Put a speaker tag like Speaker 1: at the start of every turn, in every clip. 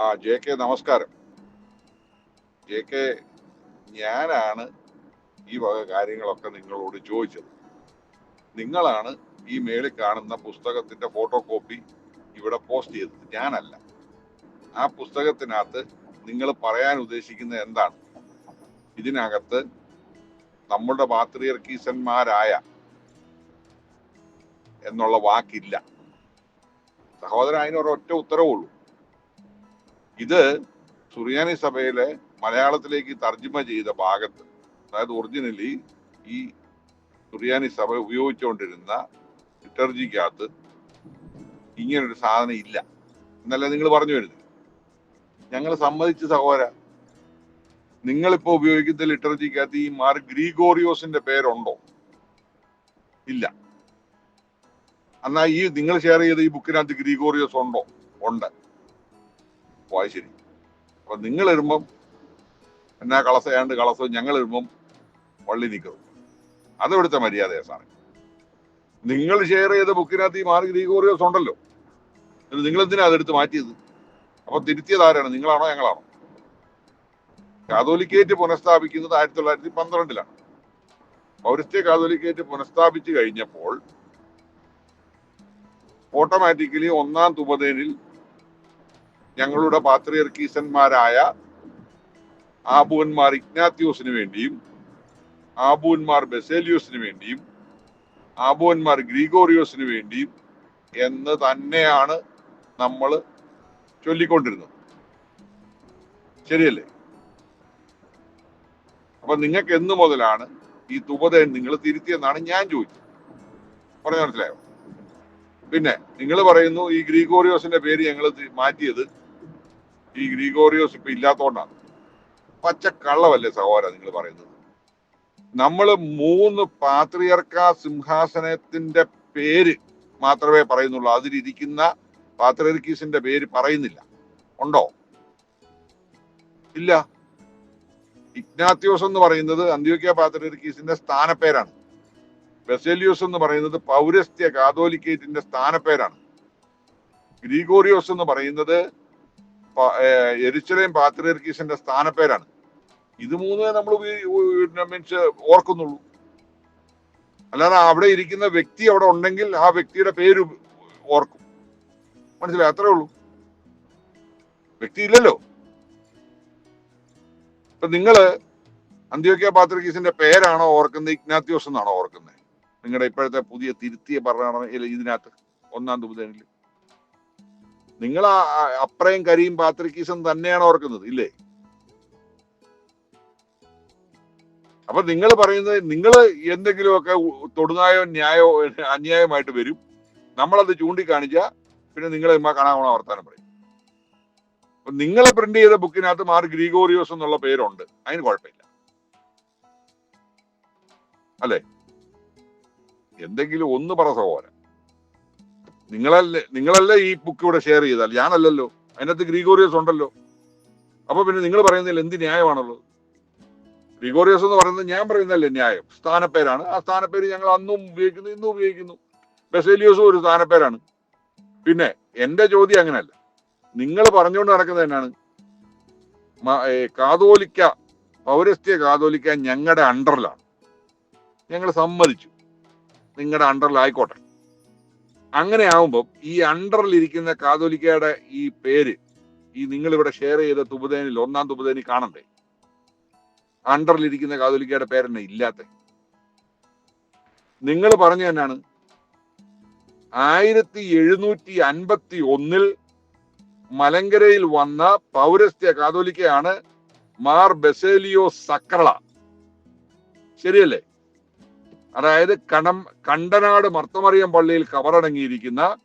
Speaker 1: ആ J K നമസ്കാരം. J K ഞാനാണ് ഈ വക കാര്യങ്ങളൊക്കെ നിങ്ങളോട് ചോദിച്ചത്. നിങ്ങളാണ് ഈ മേളിൽ കാണുന്ന പുസ്തകത്തിന്റെ ഫോട്ടോ കോപ്പി ഇവിടെ പോസ്റ്റ് ചെയ്തത്. ഞാനല്ല. ആ പുസ്തകത്തിനകത്ത് നിങ്ങൾ പറയാൻ ഉദ്ദേശിക്കുന്നത് എന്താണ്? ഇതിനകത്ത് നമ്മുടെ പാത്രിയർക്കീസന്മാരായ എന്നുള്ള വാക്കില്ല. സഹോദരൻ അതിനൊരൊറ്റ ഉത്തരവുള്ളൂ. ഇത് സുറിയാനി സഭയിലെ മലയാളത്തിലേക്ക് തർജിമ ചെയ്ത ഭാഗത്ത് അതായത് ഒറിജിനലി ഈ സുറിയാനി സഭ ഉപയോഗിച്ചുകൊണ്ടിരുന്ന ലിറ്റർജിക്കകത്ത് ഇങ്ങനൊരു സാധനം ഇല്ല. എന്നല്ല നിങ്ങൾ പറഞ്ഞു വരുന്നത് ഞങ്ങൾ സമ്മതിച്ച സഹോദര നിങ്ങളിപ്പോ ഉപയോഗിക്കുന്ന ലിറ്റർജിക്കകത്ത് ഈ മാർ ഗ്രീഗോറിയോസിന്റെ പേരുണ്ടോ? ഇല്ല. എന്നാ ഈ നിങ്ങൾ ഷെയർ ചെയ്ത ഈ ബുക്കിനകത്ത് ഗ്രീഗോറിയോസ് ഉണ്ടോ? ഉണ്ട്. ഓ അത് ശരി അപ്പൊ നിങ്ങൾ ഇടുമ്പം എന്നാ കളസയാണ്ട് കളസവും ഞങ്ങൾ ഇടുമ്പം വള്ളി നിൽക്കും. അത് ഇവിടുത്തെ മര്യാദയാ സാറേ. നിങ്ങൾ ഷെയർ ചെയ്ത ബുക്കിനകത്ത് ഈ മാർ ഗ്രീഗോറിയോസ് ഉണ്ടല്ലോ. നിങ്ങൾ എന്തിനാ അതെടുത്ത് മാറ്റിയത്? അപ്പൊ തിരുത്തിയത് ആരാണ്? നിങ്ങളാണോ ഞങ്ങളാണോ? കാതോലിക്കേറ്റ് പുനഃസ്ഥാപിക്കുന്നത് ആയിരത്തി തൊള്ളായിരത്തി പന്ത്രണ്ടിലാണ് പൗരസ്ത്യ കാതോലിക്കേറ്റ് പുനഃസ്ഥാപിച്ചു കഴിഞ്ഞപ്പോൾ ഓട്ടോമാറ്റിക്കലി ഒന്നാം തുപതേനിൽ ഞങ്ങളുടെ പാത്രിയർക്കീസന്മാരായ ആബുവന്മാർ ഇഗ്നാത്യോസിന് വേണ്ടിയും ആബുവന്മാർ ബെസേലിയോസിന് വേണ്ടിയും ആബുവന്മാർ ഗ്രീഗോറിയോസിന് വേണ്ടിയും എന്ന് തന്നെയാണ് നമ്മൾ ചൊല്ലിക്കൊണ്ടിരുന്നത്. ശരിയല്ലേ? അപ്പൊ നിങ്ങൾക്ക് എന്ന് മുതലാണ് ഈ തുപത നിങ്ങൾ തിരുത്തിയെന്നാണ് ഞാൻ ചോദിച്ചത്. പറഞ്ഞു മനസ്സിലായോ? പിന്നെ നിങ്ങൾ പറയുന്നു ഈ ഗ്രീഗോറിയോസിന്റെ പേര് ഞങ്ങൾ മാറ്റിയത് ഈ ഗ്രീഗോറിയോസ് ഇപ്പൊ ഇല്ലാത്തോണ്ടാണ്. പച്ച കള്ളവല്ലേ സഹോദര നിങ്ങൾ പറയുന്നത്. നമ്മൾ മൂന്ന് പാത്രിയർക്ക സിംഹാസനത്തിന്റെ പേര് മാത്രമേ പറയുന്നുള്ളൂ. അതിലിരിക്കുന്ന പാത്രിയർക്കീസിന്റെ പേര് പറയുന്നില്ല. ഉണ്ടോ? ഇല്ല. ഇഗ്നാത്യോസ് എന്ന് പറയുന്നത് അന്ത്യോക്യ പാത്രിയർക്കീസിന്റെ സ്ഥാനപ്പേരാണ്. ബെസേലിയോസ് എന്ന് പറയുന്നത് പൗരസ്ത്യ കാതോലിക്കേറ്റിന്റെ സ്ഥാനപ്പേരാണ്. ഗ്രീഗോറിയോസ് എന്ന് പറയുന്നത് എരിച്ചലേം പാത്രീർക്കീസിന്റെ സ്ഥാനപ്പേരാണ്. ഇത് മൂന്നേ നമ്മൾ മീൻസ് ഓർക്കുന്നുള്ളൂ. അല്ലാതെ അവിടെ ഇരിക്കുന്ന വ്യക്തി അവിടെ ഉണ്ടെങ്കിൽ ആ വ്യക്തിയുടെ പേര് ഓർക്കും. മനസ്സിലായി? അത്രേ ഉള്ളൂ. വ്യക്തി ഇല്ലല്ലോ. ഇപ്പൊ നിങ്ങൾ അന്ത്യോക്യ പാത്രികീസിന്റെ പേരാണോ ഓർക്കുന്നത്? ഇഗ്നാത്യോസ് എന്നാണോ ഓർക്കുന്നത്? നിങ്ങളുടെ ഇപ്പോഴത്തെ പുതിയ തിരുത്തിയ ഭരണഘടന ഇതിനകത്ത് ഒന്നാം തുബുദനിൽ നിങ്ങൾ അപ്രയും കരിയും പാത്രിക്കീസും തന്നെയാണ് ഓർക്കുന്നത് ഇല്ലേ? അപ്പൊ നിങ്ങൾ പറയുന്നത് നിങ്ങൾ എന്തെങ്കിലുമൊക്കെ തൊടുനായോ ന്യായോ അന്യായമായിട്ട് വരും. നമ്മളത് ചൂണ്ടിക്കാണിച്ച പിന്നെ നിങ്ങളെ ഇമ്മ കാണാവണ വർത്താനം പറയും. അപ്പൊ നിങ്ങളെ പ്രിന്റ് ചെയ്ത ബുക്കിനകത്ത് മാർ ഗ്രീഗോറിയോസ് എന്നുള്ള പേരുണ്ട്. അതിന് കുഴപ്പമില്ല. അല്ലേ? എന്തെങ്കിലും ഒന്ന് പറ സഹോദരൻ. നിങ്ങളല്ലേ നിങ്ങളല്ലേ ഈ ബുക്ക് ഇവിടെ ഷെയർ ചെയ്താൽ? ഞാനല്ലല്ലോ. അതിനകത്ത് ഗ്രീഗോറിയസ് ഉണ്ടല്ലോ. അപ്പൊ പിന്നെ നിങ്ങൾ പറയുന്നതിൽ എന്ത് ന്യായമാണുള്ളത്? ഗ്രിഗോറിയസ് എന്ന് പറയുന്നത് ഞാൻ പറയുന്നതല്ലേ ന്യായം. സ്ഥാനപ്പേരാണ്. ആ സ്ഥാനപ്പേര് ഞങ്ങൾ അന്നും ഉപയോഗിക്കുന്നു ഇന്നും ഉപയോഗിക്കുന്നു. ബെസേലിയോസും ഒരു സ്ഥാനപ്പേരാണ്. പിന്നെ എന്റെ ചോദ്യം അങ്ങനെയല്ല. നിങ്ങൾ പറഞ്ഞുകൊണ്ട് നടക്കുന്നത് തന്നെയാണ് കാതോലിക്ക പൗരസ്ത്യ കാതോലിക്ക ഞങ്ങളുടെ അണ്ടറിലാണ് ഞങ്ങൾ സമ്മതിച്ചു. നിങ്ങളുടെ അണ്ടറിലായിക്കോട്ടെ അങ്ങനെ ആവുമ്പോൾ ഈ അണ്ടറിൽ ഇരിക്കുന്ന കാതോലിക്കയുടെ ഈ പേര് ഈ നിങ്ങൾ ഇവിടെ ഷെയർ ചെയ്ത തുപുതേനിൽ ഒന്നാം തുപുതേനി കാണണ്ടേ? അണ്ടറിലിരിക്കുന്ന കാതോലിക്കയുടെ പേരെന്നെ ഇല്ലാത്ത. നിങ്ങൾ പറഞ്ഞു തന്നെയാണ് ആയിരത്തി എഴുന്നൂറ്റി അൻപത്തി ഒന്നിൽ മലങ്കരയിൽ വന്ന പൗരസ്ത്യ കാതോലിക്കയാണ് മാർ ബെസേലിയോ സക്രള. ശരിയല്ലേ? അതായത് കടം കണ്ടനാട് മർത്തമറിയം പള്ളിയിൽ കവറടങ്ങിയിരിക്കുന്ന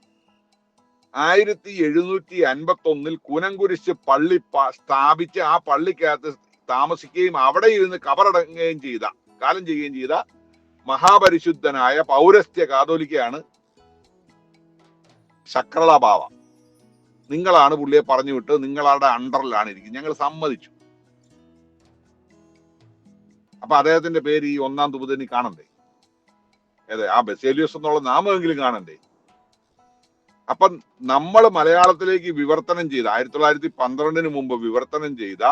Speaker 1: ആയിരത്തി എഴുന്നൂറ്റി അൻപത്തി ഒന്നിൽ കുനംകുരിശ് പള്ളി സ്ഥാപിച്ച് ആ പള്ളിക്കകത്ത് താമസിക്കുകയും അവിടെ ഇരുന്ന് കവറടങ്ങുകയും ചെയ്ത കാലം ചെയ്യുകയും ചെയ്ത മഹാപരിശുദ്ധനായ പൗരസ്ത്യ കാതോലിക്കയാണ് ശക്രളഭാവ. നിങ്ങളാണ് പുള്ളിയെ പറഞ്ഞു വിട്ട് നിങ്ങളുടെ അണ്ടറിലാണ് ഇരിക്കുന്നത്. ഞങ്ങൾ സമ്മതിച്ചു. അപ്പൊ അദ്ദേഹത്തിന്റെ പേര് ഈ ഒന്നാം തുപതിന് കാണണ്ടേ? അതെ ആ ബസേലിയസ് എന്നുള്ള നാമമെങ്കിലും കാണണ്ടേ? അപ്പം നമ്മൾ മലയാളത്തിലേക്ക് വിവർത്തനം ചെയ്ത ആയിരത്തി തൊള്ളായിരത്തി പന്ത്രണ്ടിന് മുമ്പ് വിവർത്തനം ചെയ്ത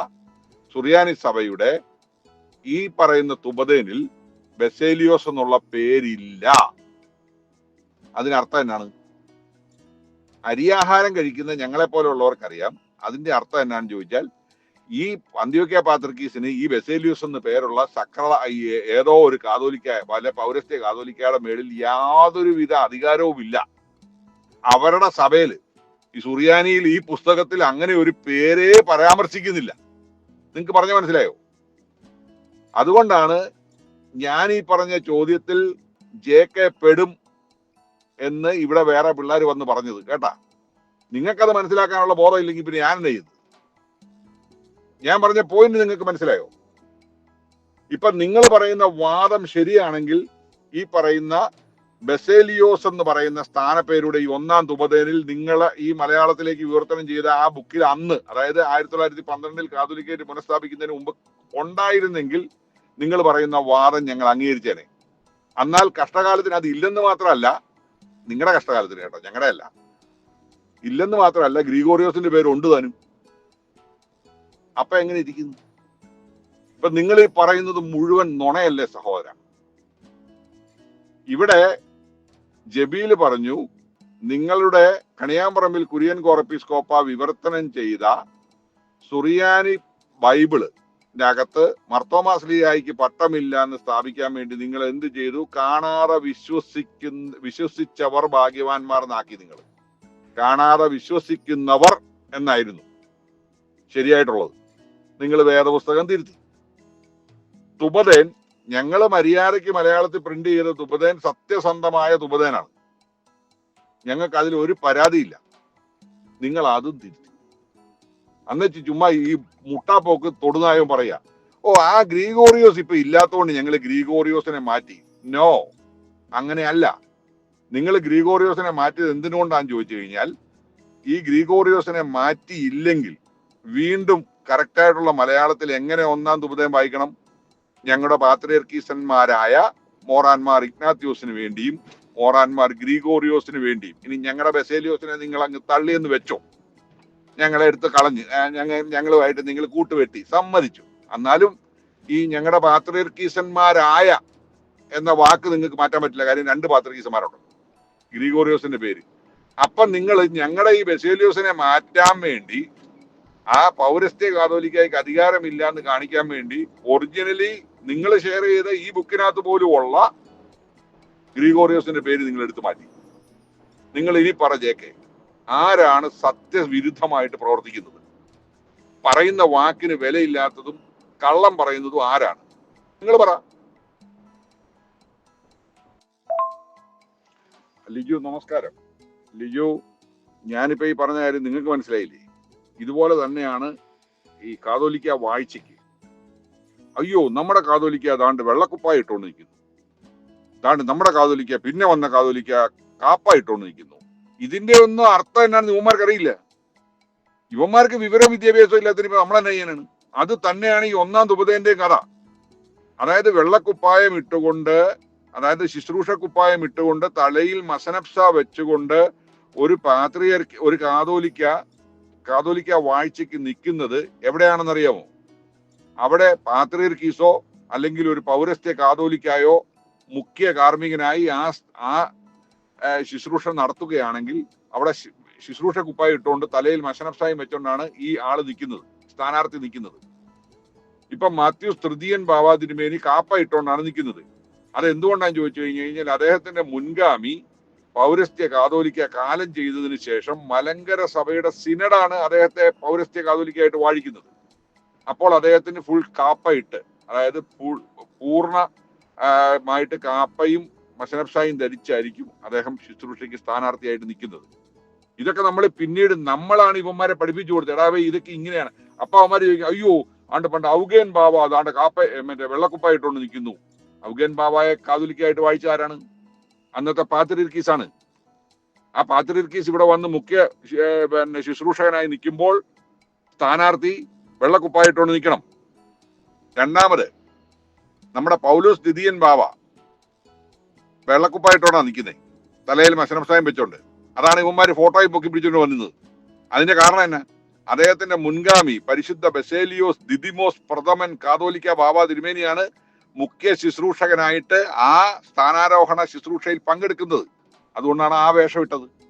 Speaker 1: സുറിയാനി സഭയുടെ ഈ പറയുന്ന തുബദേനിൽ ബസേലിയോസ് എന്നുള്ള പേരില്ല. അതിനർത്ഥം എന്നാണ്? അരിയാഹാരം കഴിക്കുന്ന ഞങ്ങളെ പോലെയുള്ളവർക്കറിയാം അതിന്റെ അർത്ഥം എന്നാന്ന് ചോദിച്ചാൽ ഈ അന്ത്യോക്യ പാത്രക്കീസിന് ഈ ബെസേലിയൂസ് എന്ന് പേരുള്ള സക്ര ഏതോ ഒരു കാതോലിക്ക പല പൗരസ്ത്യ കാതോലിക്കയുടെ മേളിൽ യാതൊരുവിധ അധികാരവും ഇല്ല അവരുടെ സഭയിൽ ഈ സുറിയാനിയിൽ ഈ പുസ്തകത്തിൽ അങ്ങനെ ഒരു പേരേ പരാമർശിക്കുന്നില്ല. നിങ്ങൾക്ക് പറഞ്ഞ മനസ്സിലായോ? അതുകൊണ്ടാണ് ഞാൻ ഈ പറഞ്ഞ ചോദ്യത്തിൽ ജെ കെ പെടും എന്ന് ഇവിടെ വേറെ പിള്ളേർ വന്ന് പറഞ്ഞത് കേട്ടാ? നിങ്ങൾക്കത് മനസ്സിലാക്കാനുള്ള ബോധം ഇല്ലെങ്കിൽ പിന്നെ ഞാൻ എന്താ ചെയ്തു ഞാൻ പറഞ്ഞ പോയിന്റ് നിങ്ങൾക്ക് മനസ്സിലായോ? ഇപ്പൊ നിങ്ങൾ പറയുന്ന വാദം ശരിയാണെങ്കിൽ ഈ പറയുന്ന ബെസേലിയോസ് എന്ന് പറയുന്ന സ്ഥാനപ്പേരുടെ ഈ ഒന്നാം തുപതേനിൽ നിങ്ങൾ ഈ മലയാളത്തിലേക്ക് വിവർത്തനം ചെയ്ത ആ ബുക്കിൽ അന്ന് അതായത് ആയിരത്തി തൊള്ളായിരത്തി പന്ത്രണ്ടിൽ കാതുലിക്കേറ്റ് പുനഃസ്ഥാപിക്കുന്നതിന് മുമ്പ് ഉണ്ടായിരുന്നെങ്കിൽ നിങ്ങൾ പറയുന്ന വാദം ഞങ്ങൾ അംഗീകരിച്ചേനെ. എന്നാൽ കഷ്ടകാലത്തിന് അത് ഇല്ലെന്ന് മാത്രമല്ല നിങ്ങളുടെ കഷ്ടകാലത്തിന് കേട്ടോ ഞങ്ങളുടെ അല്ല ഇല്ലെന്ന് മാത്രമല്ല ഗ്രീഗോറിയോസിന്റെ പേര് ഉണ്ട് താനും. അപ്പൊ എങ്ങനെ ഇരിക്കുന്നു? ഇപ്പൊ നിങ്ങൾ ഈ പറയുന്നത് മുഴുവൻ നുണയല്ലേ സഹോദര. ഇവിടെ ജബീൽ പറഞ്ഞു നിങ്ങളുടെ കണിയാമ്പറമ്പിൽ കുര്യൻ കോറപ്പിസ്കോപ്പ വിവർത്തനം ചെയ്ത സുറിയാനി ബൈബിൾ അകത്ത് മർത്തോമാസ്ലിയായിക്ക് പട്ടമില്ല എന്ന് സ്ഥാപിക്കാൻ വേണ്ടി നിങ്ങൾ എന്ത് ചെയ്തു? കാണാതെ വിശ്വസിക്കുന്ന വിശ്വസിച്ചവർ ഭാഗ്യവാന്മാർ എന്നാക്കി നിങ്ങൾ. കാണാതെ വിശ്വസിക്കുന്നവർ എന്നായിരുന്നു ശരിയായിട്ടുള്ളത്. നിങ്ങൾ വേദപുസ്തകം തിരുത്തി. തുപതേൻ ഞങ്ങളെ മര്യാദയ്ക്ക് മലയാളത്തിൽ പ്രിന്റ് ചെയ്ത തുപതേൻ സത്യസന്ധമായ തുപതേനാണ്. ഞങ്ങൾക്ക് അതിൽ ഒരു പരാതിയില്ല. നിങ്ങൾ അതും തിരുത്തി. അന്നേച്ച് ചുമ്മാ ഈ മുട്ടാപ്പോക്ക് തൊടുനായം പറയാ ഓ ആ ഗ്രീഗോറിയോസ് ഇപ്പൊ ഇല്ലാത്തതുകൊണ്ട് ഞങ്ങൾ ഗ്രീഗോറിയോസിനെ മാറ്റി. നോ അങ്ങനെയല്ല. നിങ്ങൾ ഗ്രീഗോറിയോസിനെ മാറ്റിയത് എന്തിനുകൊണ്ടാന്ന് ചോദിച്ചു കഴിഞ്ഞാൽ ഈ ഗ്രീഗോറിയോസിനെ മാറ്റിയില്ലെങ്കിൽ വീണ്ടും കറക്റ്റ് ആയിട്ടുള്ള മലയാളത്തിൽ എങ്ങനെ ഒന്നാം ദുബുദയം വായിക്കണം? ഞങ്ങളുടെ പാത്രിയർക്കീസന്മാരായ മോറാൻമാർ ഇഗ്നാത്യോസിന് വേണ്ടിയും മോറാൻമാർ ഗ്രീഗോറിയോസിന് വേണ്ടിയും. ഇനി ഞങ്ങളുടെ ബെസേലിയോസിനെ നിങ്ങൾ അങ്ങ് തള്ളിയെന്ന് വെച്ചോ. ഞങ്ങളെ എടുത്ത് കളഞ്ഞ് ഞങ്ങൾ ഞങ്ങ ഞങ്ങളുമായിട്ട് നിങ്ങൾ കൂട്ടുവെട്ടി സമ്മതിച്ചു. എന്നാലും ഈ ഞങ്ങളുടെ പാത്രിയർക്കീസന്മാരായ എന്ന വാക്ക് നിങ്ങൾക്ക് മാറ്റാൻ പറ്റില്ല. കാര്യം രണ്ട് പാത്രികീസന്മാരുണ്ട് ഗ്രിഗോറിയോസിന്റെ പേര്. അപ്പൊ നിങ്ങൾ ഞങ്ങളുടെ ഈ ബെസേലിയോസിനെ മാറ്റാൻ വേണ്ടി ആ പൗരസ്ത്യ കാതോലിക്കായ്ക്ക് അധികാരമില്ല എന്ന് കാണിക്കാൻ വേണ്ടി ഒറിജിനലി നിങ്ങൾ ഷെയർ ചെയ്ത ഈ ബുക്കിനകത്ത് പോലും ഉള്ള ഗ്രിഗോറിയോസിന്റെ പേര് നിങ്ങൾ എടുത്തു മാറ്റി. നിങ്ങൾ ഇനി പറഞ്ഞേക്കെ ആരാണ് സത്യവിരുദ്ധമായിട്ട് പ്രവർത്തിക്കുന്നത്? പറയുന്ന വാക്കിന് വിലയില്ലാത്തതും കള്ളം പറയുന്നതും ആരാണ്? നിങ്ങൾ പറ. ലിജു നമസ്കാരം. ലിജു ഞാനിപ്പോ ഈ പറഞ്ഞ കാര്യം നിങ്ങൾക്ക് മനസ്സിലായില്ലേ? ഇതുപോലെ തന്നെയാണ് ഈ കാതോലിക്ക വായിച്ചയ്ക്ക്. അയ്യോ നമ്മുടെ കാതോലിക്ക അതാണ്ട് വെള്ളക്കുപ്പായി ഇട്ടുകൊണ്ട് നിൽക്കുന്നു. അതാണ്ട് നമ്മുടെ കാതോലിക്ക പിന്നെ വന്ന കാതോലിക്ക കാപ്പ ഇട്ടുകൊണ്ട് നിൽക്കുന്നു. ഇതിന്റെ ഒന്നും അർത്ഥം എന്നാണെന്ന് ഇവന്മാർക്ക് അറിയില്ല. ഇവന്മാർക്ക് വിവരം വിദ്യാഭ്യാസം ഇല്ലാത്തതിന് ഇപ്പൊ നമ്മളെന്നെ ചെയ്യാനാണ്? അത് തന്നെയാണ് ഈ ഒന്നാം ദുപതേന്റെയും കഥ. അതായത് വെള്ളക്കുപ്പായം ഇട്ടുകൊണ്ട് അതായത് ശുശ്രൂഷ കുപ്പായം ഇട്ടുകൊണ്ട് തലയിൽ മസനപ്സ വെച്ചുകൊണ്ട് ഒരു പാത്രിയർ ഒരു കാതോലിക്ക കാതോലിക്ക വാഴ്ചയ്ക്ക് നിൽക്കുന്നത് എവിടെയാണെന്നറിയാമോ? അവിടെ പാത്രീർക്കീസോ കീസോ അല്ലെങ്കിൽ ഒരു പൗരസ്ത്യ കാതോലിക്കായോ മുഖ്യ കാർമ്മികനായി ആ ആ ശുശ്രൂഷ നടത്തുകയാണെങ്കിൽ അവിടെ ശുശ്രൂഷ കുപ്പായി ഇട്ടുകൊണ്ട് തലയിൽ മശനപ്സായം വെച്ചുകൊണ്ടാണ് ഈ ആൾ നിൽക്കുന്നത് സ്ഥാനാർത്ഥി നിൽക്കുന്നത്. ഇപ്പൊ മാത്യു തൃതീയൻ ബാബ തിരുമേനി കാപ്പ ഇട്ടുകൊണ്ടാണ് നിൽക്കുന്നത്. അത് എന്തുകൊണ്ടാന്ന് ചോദിച്ചു കഴിഞ്ഞു കഴിഞ്ഞാൽ അദ്ദേഹത്തിന്റെ മുൻഗാമി പൗരസ്ത്യ കാതോലിക്ക കാലം ചെയ്തതിനു ശേഷം മലങ്കര സഭയുടെ സിനഡാണ് അദ്ദേഹത്തെ പൗരസ്ത്യ കാതോലിക്കായിട്ട് വാഴിക്കുന്നത്. അപ്പോൾ അദ്ദേഹത്തിന് ഫുൾ കാപ്പയിട്ട് അതായത് പൂർണമായിട്ട് കാപ്പയും മഷനബ്ഷായും ധരിച്ചായിരിക്കും അദ്ദേഹം ശുശ്രൂഷയ്ക്ക് സ്ഥാനാർത്ഥിയായിട്ട് നിൽക്കുന്നത്. ഇതൊക്കെ നമ്മൾ പിന്നീട് നമ്മളാണ് ഇവന്മാരെ പഠിപ്പിച്ചു കൊടുത്തത്. എടാവേ ഇതൊക്കെ ഇങ്ങനെയാണ്. അപ്പൊ അവന്മാർ ചോദിക്കും അയ്യോ ആണ്ട് പണ്ട് ഔഗേൻ ബാബ അതാണ്ട് കാപ്പ മറ്റേ വെള്ളക്കുപ്പായിട്ടുകൊണ്ട് നിൽക്കുന്നു. ഔഗേൻ ബാബായെ കാതുലിക്കായിട്ട് വായിച്ച ആരാണ്? അന്നത്തെ ആണ് ആ പാത്രീർക്കീസ് ഇവിടെ വന്ന് മുഖ്യ പിന്നെ ശുശ്രൂഷകനായി നിൽക്കുമ്പോൾ സ്ഥാനാർത്ഥി വെള്ളക്കുപ്പായിട്ടോണ്ട് നിൽക്കണം. രണ്ടാമത് നമ്മുടെ പൗലോസ് ദിദിയൻ ബാവ വെള്ളക്കുപ്പായിട്ടോണാ നിൽക്കുന്നത് തലയിൽ മശനപ്സായം വെച്ചോണ്ട്. അതാണ് ഇവന്മാര് ഫോട്ടോയിൽ പൊക്കി പിടിച്ചുകൊണ്ട് വന്നത്. അതിന്റെ കാരണം എന്നാ? അദ്ദേഹത്തിന്റെ മുൻഗാമി പരിശുദ്ധ ബസേലിയോസ് ദിദിമോസ് പ്രഥമൻ കാതോലിക്ക ബാബ തിരുമേനിയാണ് മുഖ്യ ശുശ്രൂഷകനായിട്ട് ആ സ്ഥാനാരോഹണ ശുശ്രൂഷയിൽ പങ്കെടുക്കുന്നത്. അതുകൊണ്ടാണ് ആ വേഷം ഇട്ടത്.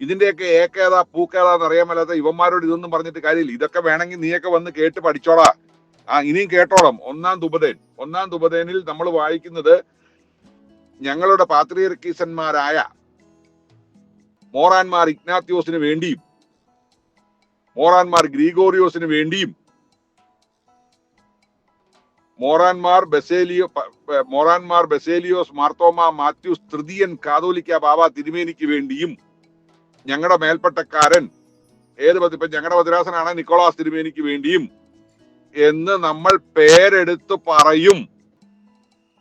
Speaker 1: ഇതിന്റെയൊക്കെ ഏക്കേതാ പൂക്കേതാ എന്ന് അറിയാൻ മേലാത്ത ഇവന്മാരോട് ഇതൊന്നും പറഞ്ഞിട്ട് കാര്യമില്ല. ഇതൊക്കെ വേണമെങ്കിൽ നീയൊക്കെ വന്ന് കേട്ട് പഠിച്ചോളാ. ആ ഇനിയും കേട്ടോളാം. ഒന്നാം ദുപതേൻ ഒന്നാം ദുപതേനിൽ നമ്മൾ വായിക്കുന്നത് ഞങ്ങളുടെ പാത്രീർക്കീസന്മാരായ മോറാൻമാർ ഇഗ്നാത്യോസിന് വേണ്ടിയും മോറാൻമാർ ഗ്രീഗോറിയോസിന് വേണ്ടിയും മോറാൻമാർ ബസേലിയോ മോറാൻമാർ ബസേലിയോസ് മാർത്തോമ മാത്യൂസ് തൃതീയൻ കാതോലിക്ക ബാബ തിരുമേനിക്ക് വേണ്ടിയും ഞങ്ങളുടെ മേൽപ്പെട്ടക്കാരൻ ഏത് ഇപ്പൊ ഞങ്ങളുടെ മദ്രാസനാണ് നിക്കോളാസ് തിരുമേനിക്ക് വേണ്ടിയും എന്ന് നമ്മൾ പേരെടുത്ത് പറയും.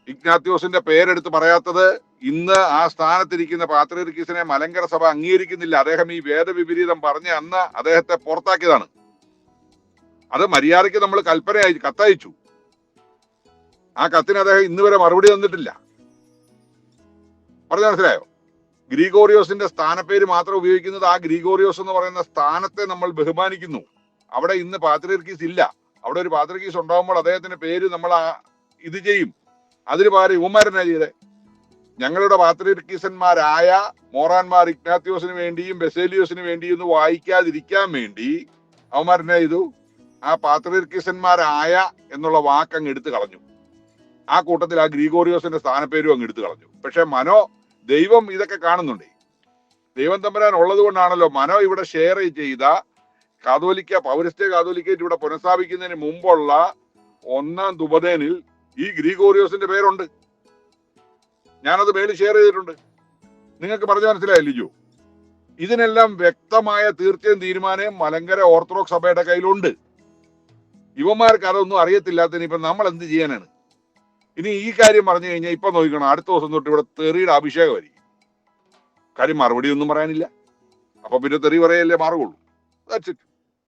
Speaker 1: ഇഗ്നാത്യോസിന്റെ പേരെടുത്ത് പറയാത്തത് ഇന്ന് ആ സ്ഥാനത്തിരിക്കുന്ന പാത്രീർക്കീസിനെ മലങ്കര സഭ അംഗീകരിക്കുന്നില്ല. അദ്ദേഹം ഈ വേദവിപരീതം പറഞ്ഞ അന്ന് അദ്ദേഹത്തെ പുറത്താക്കിയതാണ്. അത് മര്യാദയ്ക്ക് നമ്മൾ കൽപ്പന കത്തയച്ചു. ആ കത്തിന് അദ്ദേഹം ഇന്ന് വരെ മറുപടി തന്നിട്ടില്ല. പറഞ്ഞു മനസ്സിലായോ? ഗ്രീഗോറിയോസിന്റെ സ്ഥാനപ്പേര് മാത്രം ഉപയോഗിക്കുന്നത് ആ ഗ്രീഗോറിയോസ് എന്ന് പറയുന്ന സ്ഥാനത്തെ നമ്മൾ ബഹുമാനിക്കുന്നു. അവിടെ ഇന്ന് പാത്രീർക്കീസ് ഇല്ല. അവിടെ ഒരു പാത്രീർക്കീസ് ഉണ്ടാകുമ്പോൾ അദ്ദേഹത്തിന്റെ പേര് നമ്മൾ ആ- ഇത് ചെയ്യും. അതിന് പകരം ഇവന്മാരെന്നാ ചെയ്തേ? ഞങ്ങളുടെ പാത്രീർക്കീസന്മാരായ മോറാൻമാർ ഇഗ്നാത്യോസിന് വേണ്ടിയും ബെസേലിയോസിന് വേണ്ടിയും ഒന്ന് വായിക്കാതിരിക്കാൻ വേണ്ടി അവന്മാരെന്നാ ചെയ്തു? ആ പാത്രീർക്കീസന്മാരായ എന്നുള്ള വാക്കങ്ങ് എടുത്തു കളഞ്ഞു. ആ കൂട്ടത്തിൽ ആ ഗ്രീഗോറിയോസിന്റെ സ്ഥാനപ്പേരും അങ്ങ് എടുത്തു കളഞ്ഞു. പക്ഷെ മനോ ദൈവം ഇതൊക്കെ കാണുന്നുണ്ട്. ദൈവം തമ്പുരാൻ ഉള്ളത് കൊണ്ടാണല്ലോ മനോ ഇവിടെ ഷെയർ ചെയ്ത കാതോലിക്ക പൗരസ്ത്യ കാതോലിക്കേറ്റ് ഇവിടെ പുനഃസ്ഥാപിക്കുന്നതിന് മുമ്പുള്ള ഒന്നാം ദുപദേനിൽ ഈ ഗ്രീഗോറിയോസിന്റെ പേരുണ്ട്. ഞാനത് മേളിൽ ഷെയർ ചെയ്തിട്ടുണ്ട്. നിങ്ങൾക്ക് പറഞ്ഞു മനസ്സിലായില്ലയോ ഇതിനെല്ലാം വ്യക്തമായ തീർച്ചയായും തീരുമാനം മലങ്കര ഓർത്തഡോക്സ് സഭയുടെ കയ്യിലുണ്ട്. ഇവന്മാർക്ക് അതൊന്നും അറിയത്തില്ലാത്തതിന് ഇപ്പൊ നമ്മൾ എന്ത് ചെയ്യാനാണ്? ഇനി ഈ കാര്യം പറഞ്ഞു കഴിഞ്ഞാൽ ഇപ്പൊ നോക്കണം അടുത്ത ദിവസം തൊട്ട് ഇവിടെ തെറിയുടെ അഭിഷേകമായിരിക്കും കാര്യം മറുപടി ഒന്നും പറയാനില്ല. അപ്പൊ പിന്നെ തെറി പറയല്ലേ മാറുകയുള്ളൂ. That's it.